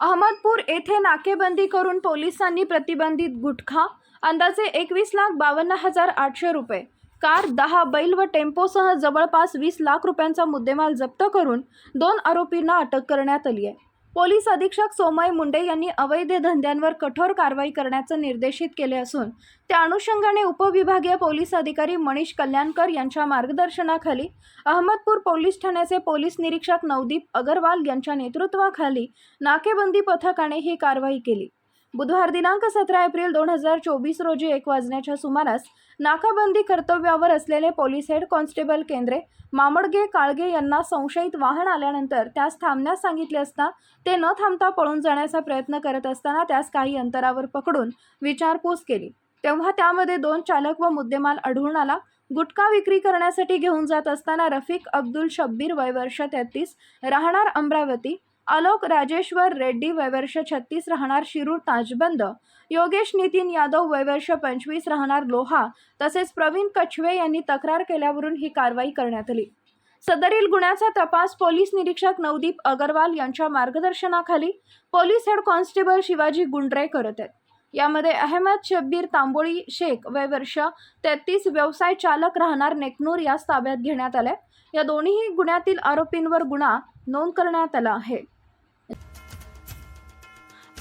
अहमदपूर येथे नाकेबंदी करून पोलिसांनी प्रतिबंधित गुटखा अंदाजे एकवीस लाख बावन्न हजार आठशे रुपये. कार दहा बैल व टेम्पोसह जवळपास वीस लाख रुपयांचा मुद्देमाल जप्त करून दोन आरोपींना अटक करण्यात आली आहे. पोलीस अधीक्षक सोमय मुंडे यांनी अवैध धंद्यांवर कठोर कारवाई करण्याचं निर्देशित केले असून त्या अनुषंगाने उपविभागीय पोलीस अधिकारी मनीष कल्याणकर यांच्या मार्गदर्शनाखाली अहमदपूर पोलीस ठाण्याचे पोलीस निरीक्षक नवदीप अगरवाल यांच्या नेतृत्वाखाली नाकेबंदी पथकाने ही कारवाई केली. बुधवार दिनांक सतरा एप्रिल दोन हजार चोवीस रोजी एक वाजण्याच्या सुमारास नाकाबंदी कर्तव्यावर असलेले पोलीस हेड कॉन्स्टेबल केंद्रे मामडगे काळगे यांना संशयित वाहन आल्यानंतर त्यास थांबण्यास सांगितले असता ते न थांबता पळून जाण्याचा प्रयत्न करत असताना त्यास काही अंतरावर पकडून विचारपूस केली. तेव्हा त्यामध्ये दोन चालक व मुद्देमाल आढळून आला. गुटखा विक्री करण्यासाठी घेऊन जात असताना रफिक अब्दुल शब्बीर वय वर्ष तेहतीस राहणार अमरावती आलोक राजेश्वर रेड्डी वयवर्ष छत्तीस राहणार शिरूर ताजबंद. योगेश नितीन यादव वयवर्ष पंचवीस राहणार लोहा. तसेच प्रवीण कछवे यांनी तक्रार केल्यावरून ही कारवाई करण्यात आली. सदरील गुन्ह्याचा तपास पोलीस निरीक्षक नवदीप अगरवाल यांच्या मार्गदर्शनाखाली police head constable Shivaji Gundre करत आहेत. यामध्ये अहमद शब्बीर तांबोळी शेख वय वर्ष तेहतीस व्यवसाय चालक राहणार नेकनूर यास ताब्यात घेण्यात आले या दोन्ही गुन्ह्यातील आरोपींवर गुन्हा नोंद करण्यात आला आहे.